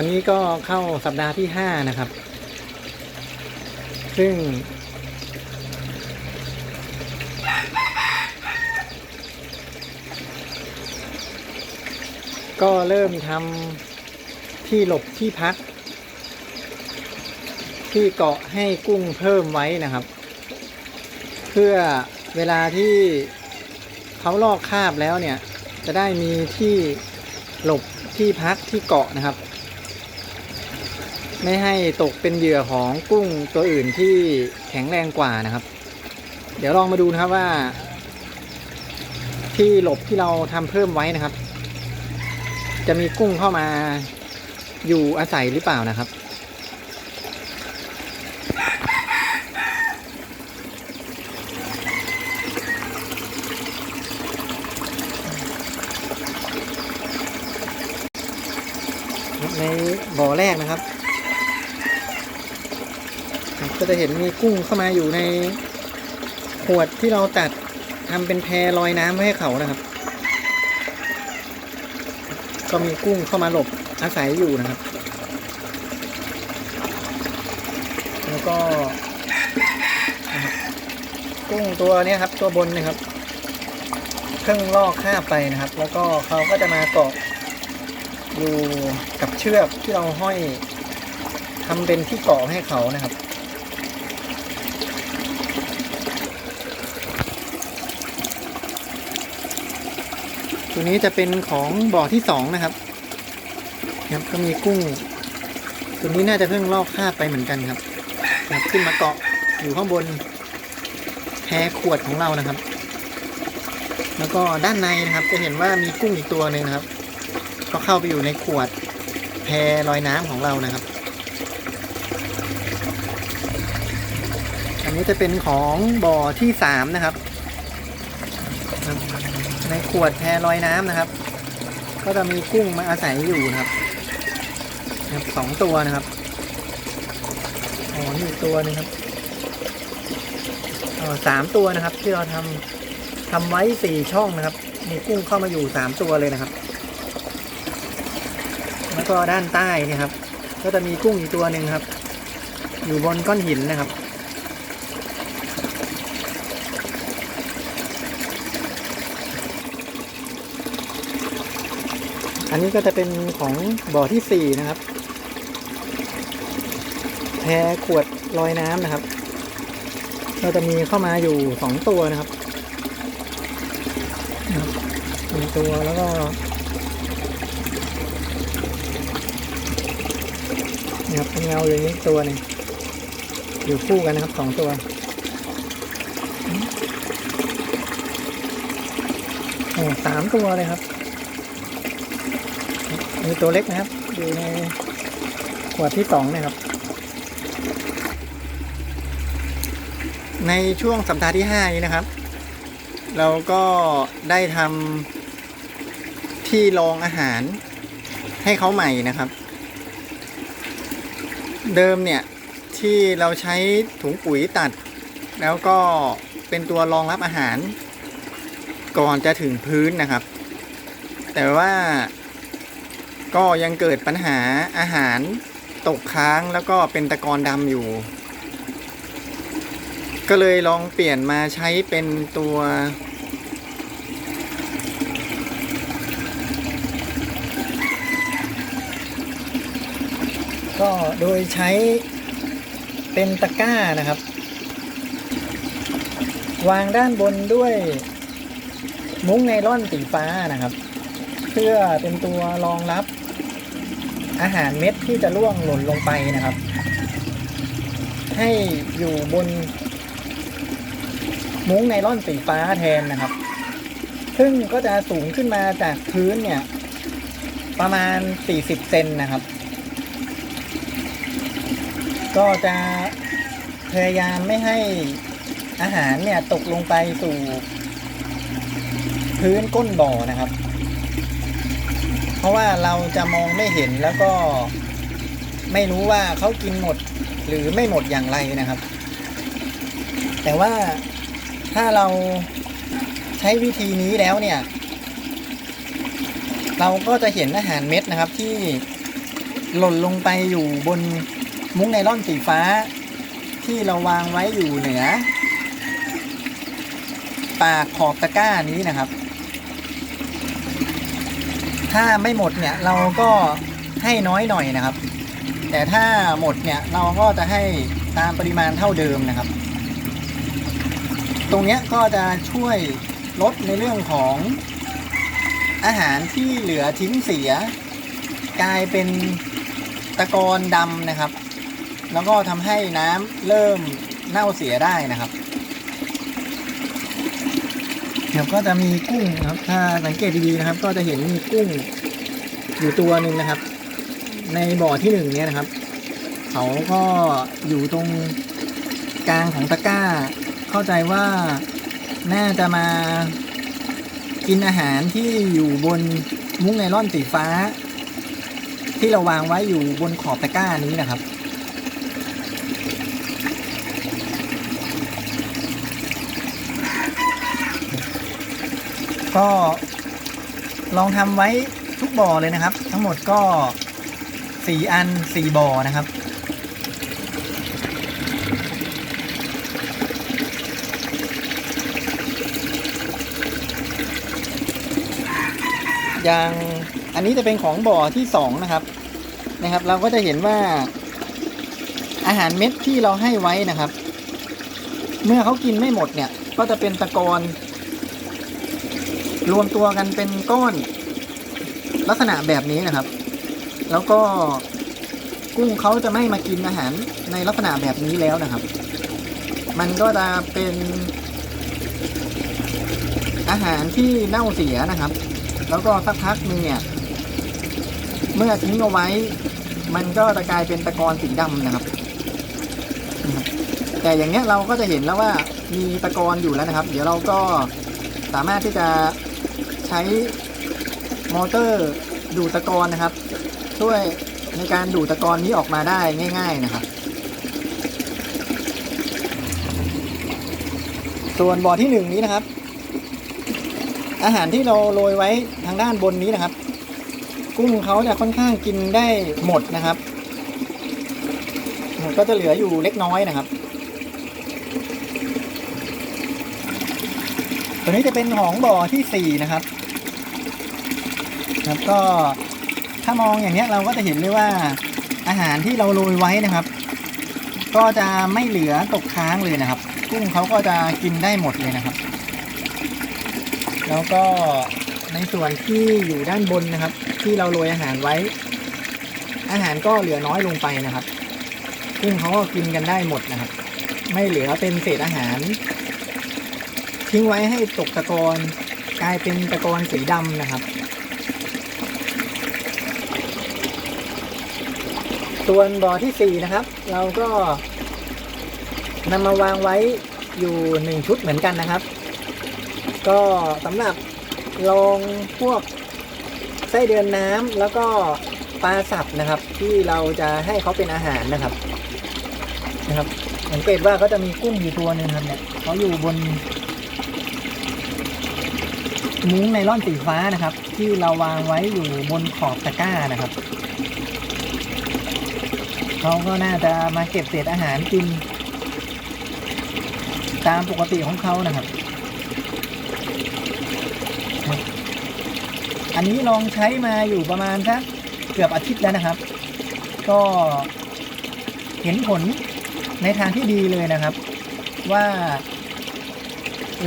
วันนี้ก็เข้าสัปดาห์ที่ห้านะครับ ซึ่ง ก็เริ่มทำที่หลบที่พัก ที่เกาะให้กุ้งเพิ่มไว้นะครับ เพื่อเวลาที่เขาลอกคาบแล้วเนี่ย จะได้มีที่หลบที่พักที่เกาะนะครับ ไม่ให้ตกเป็นเหยื่อของกุ้งตัวอื่นที่แข็งแรงกว่านะครับ เดี๋ยวลองมาดูนะครับว่า ที่หลบที่เราทำเพิ่มไว้นะครับ จะมีกุ้งเข้ามาอยู่อาศัยหรือเปล่านะครับในบ่อแรกนะครับ ก็จะเห็นมีกุ้งเข้ามาอยู่ในขวดที่เราตัดทำเป็นแพลอยน้ำไว้ให้เขานะครับ ก็มีกุ้งเข้ามาหลบอาศัยอยู่นะครับ แล้วก็กุ้งตัวนี้ครับ ตัวบนนะครับเพิ่งลอกคาบไปนะครับ แล้วก็เขาก็จะมาเกาะอยู่กับเชือกที่เราห้อยทำเป็นที่เกาะให้เขานะครับ ตัวนี้จะเป็นของบ่อที่สองนะครับครับก็มีกุ้ง ตัวนี้น่าจะเพิ่งลอกคาบไปเหมือนกันครับครับ ขึ้นมาเกาะอยู่ข้างบนแพขวดของเรานะครับ แล้วก็ด้านในนะครับ จะเห็นว่ามีกุ้งอีกตัวหนึ่งนะครับ ก็เข้าไปอยู่ในขวดแพลอยน้ำของเรานะครับ อันนี้จะเป็นของบ่อที่สามนะครับ ในขวดแพลอยน้ำนะครับ ก็จะมีกุ้งมาอาศัยอยู่นะครับครับสองตัวนะครับอ๋อนี่ตัวหนึงครับอ๋อสามตัวนะครับ ที่เราทำทำไว้สี่ช่องนะครับ มีกุ้งเข้ามาอยู่สามตัวเลยนะครับ แล้วก็ด้านใต้นะครับ ก็จะมีกุ้งอีกตัวหนึ่งครับ อยู่บนก้อนหินนะครับ อันนี้ก็จะเป็นของบ่อที่สี่นะครับ แพขวดลอยน้ำนะครับก็จะมีเข้ามาอยู่สองตัวนะครับหนึ่งตัวแล้วก็นะครับเป็นเงาอย่างนี้ตัวหนึ่งอยู่คู่กันนะครับสองตัวโอ้สามตัวเลยครับ มีตัวเล็กนะครับ อยู่ในขวดที่สองนะครับ ในช่วงสัปดาห์ที่ห้านี้นะครับ เราก็ได้ทำที่รองอาหารให้เขาใหม่นะครับ เดิมเนี่ยที่เราใช้ถุงปุ๋ยตัด แล้วก็เป็นตัวรองรับอาหาร ก่อนจะถึงพื้นนะครับ แต่ว่า ก็ยังเกิดปัญหาอาหารตกค้างแล้วก็เป็นตะกอนดำอยู่ ก็เลยลองเปลี่ยนมาใช้เป็นตัว ก็โดยใช้เป็นตะกร้านะครับ วางด้านบนด้วยมุ้งไนล่อนสีฟ้านะครับ เพื่อเป็นตัวรองรับ อาหารเม็ดที่จะร่วงหล่นลงไปนะครับ ให้อยู่บน มุ้งไนล่อนสีฟ้าแทนนะครับ ซึ่งก็จะสูงขึ้นมาจากพื้นเนี่ย ประมาณ 40 เซนนะครับ ก็จะพยายามไม่ให้อาหารเนี่ยตกลงไปสู่ พื้นก้นบ่อนะครับ เพราะว่าเราจะมองไม่เห็นแล้วก็ไม่รู้ว่าเขากินหมดหรือไม่หมดอย่างไรนะครับ แต่ว่าถ้าเราใช้วิธีนี้แล้วเนี่ย เราก็จะเห็นอาหารเม็ดนะครับที่หล่นลงไปอยู่บนมุ้งไนล่อนสีฟ้า ที่เราวางไว้อยู่เหนือ ปากขอบตะกร้านี้นะครับ ถ้าไม่หมดเนี่ยเราก็ให้น้อยหน่อยนะครับ แต่ถ้าหมดเนี่ยเราก็จะให้ตามปริมาณเท่าเดิมนะครับ ตรงนี้ก็จะช่วยลดในเรื่องของอาหารที่เหลือทิ้งเสีย กลายเป็นตะกอนดำนะครับ แล้วก็ทำให้น้ำเริ่มเน่าเสียได้นะครับ เดี๋ยวก็จะมีกุ้งนะครับ ถ้าสังเกตดีๆนะครับ ก็จะเห็นมีกุ้งอยู่ตัวหนึ่งนะครับ ในบ่อที่หนึ่งเนี่ยนะครับเขาก็อยู่ตรงกลางของตะกร้า เข้าใจว่าน่าจะมากินอาหารที่อยู่บนมุ้งไนล่อนสีฟ้า ที่เราวางไว้อยู่บนขอบตะกร้านี้นะครับ ก็ลองทำไว้ทุกบ่อเลยนะครับ ทั้งหมดก็สี่อันสี่บ่อนะครับ อย่างอันนี้จะเป็นของบ่อที่สองนะครับนะครับ เราก็จะเห็นว่าอาหารเม็ดที่เราให้ไว้นะครับ เมื่อเขากินไม่หมดเนี่ย ก็จะเป็นตะกอน รวมตัวกันเป็นก้อนลักษณะแบบนี้นะครับ แล้วก็กุ้งเขาจะไม่มากินอาหารในลักษณะแบบนี้แล้วนะครับ มันก็จะเป็นอาหารที่เน่าเสียนะครับ แล้วก็สักพักนึงเนี่ย เมื่อทิ้งเอาไว้ มันก็จะกลายเป็นตะกอนสีดำนะครับนะครับแต่อย่างเนี้ยเราก็จะเห็นแล้วว่ามีตะกอนอยู่แล้วนะครับ เดี๋ยวเราก็สามารถที่จะ ใช้มอเตอร์ดูดตะกอนนะครับ ช่วยในการดูดตะกอนนี้ออกมาได้ง่าย ๆนะครับ ส่วนบ่อที่หนึ่งนี้นะครับ อาหารที่เราโรยไว้ทางด้านบนนี้นะครับ กุ้งเขาจะค่อนข้างกินได้หมดนะครับก็จะเหลืออยู่เล็กน้อยนะครับ ตัวนี้จะเป็นของบ่อที่สี่นะครับ ครับก็ถ้ามองอย่างเนี้ยเราก็จะเห็นเลยว่าอาหารที่เราโรยไว้นะครับ ก็จะไม่เหลือตกค้างเลยนะครับ กุ้งเขาก็จะกินได้หมดเลยนะครับ แล้วก็ในส่วนที่อยู่ด้านบนนะครับ ที่เราโรยอาหารไว้ อาหารก็เหลือน้อยลงไปนะครับ กุ้งเขาก็กินกันได้หมดนะครับ ไม่เหลือเป็นเศษอาหาร ทิ้งไว้ให้ตกตะกอนกลายเป็นตะกอนสีดำนะครับ ส่วนบ่อที่สี่นะครับ เราก็นำมาวางไว้อยู่หนึ่งชุดเหมือนกันนะครับ ก็สำหรับลองพวกไส้เดือนน้ำแล้วก็ปลาสับนะครับ ที่เราจะให้เขาเป็นอาหารนะครับนะครับสังเกตว่าก็จะมีกุ้งอยู่ตัวหนึงครับเนี่ยเขาอยู่บน มุ้งไนล่อนสีฟ้านะครับ ที่เราวางไว้อยู่บนขอบตะกร้านะครับ เขาก็น่าจะมาเก็บเศษอาหารกิน ตามปกติของเขานะครับ อันนี้ลองใช้มาอยู่ประมาณสักเกือบอาทิตย์แล้วนะครับ ก็เห็นผลในทางที่ดีเลยนะครับ ว่า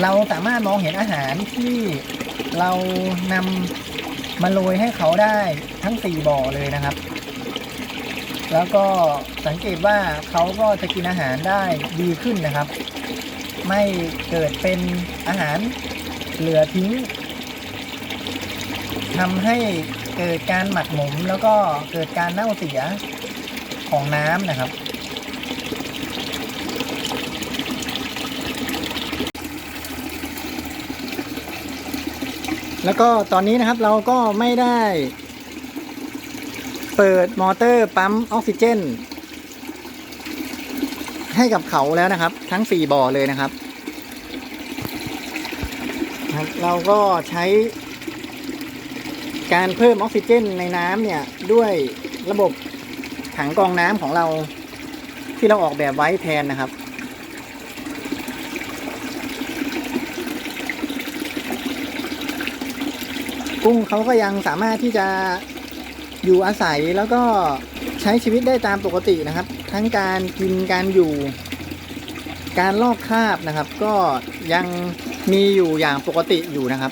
เราสามารถมองเห็นอาหารที่เรานำมาโรยให้เขาได้ทั้งสี่บ่อเลยนะครับ แล้วก็สังเกตว่าเขาก็จะกินอาหารได้ดีขึ้นนะครับ ไม่เกิดเป็นอาหารเหลือทิ้งทำให้เกิดการหมักหมมแล้วก็เกิดการเน่าเสียของน้ำนะครับ แล้วก็ตอนนี้นะครับเราก็ไม่ได้ เปิดมอเตอร์ปั๊มออกซิเจน ให้กับเขาแล้วนะครับ ทั้ง4บ่อเลยนะครับครับ เราก็ใช้การเพิ่มออกซิเจนในน้ำเนี่ย ด้วยระบบถังกรองน้ำของเราที่เราออกแบบไว้แทนนะครับกุ้งเขาก็ยังสามารถที่จะ อยู่อาศัยแล้วก็ใช้ชีวิตได้ตามปกตินะครับ ทั้งการกินการอยู่ การลอกคราบนะครับ ก็ยังมีอยู่อย่างปกติอยู่นะครับ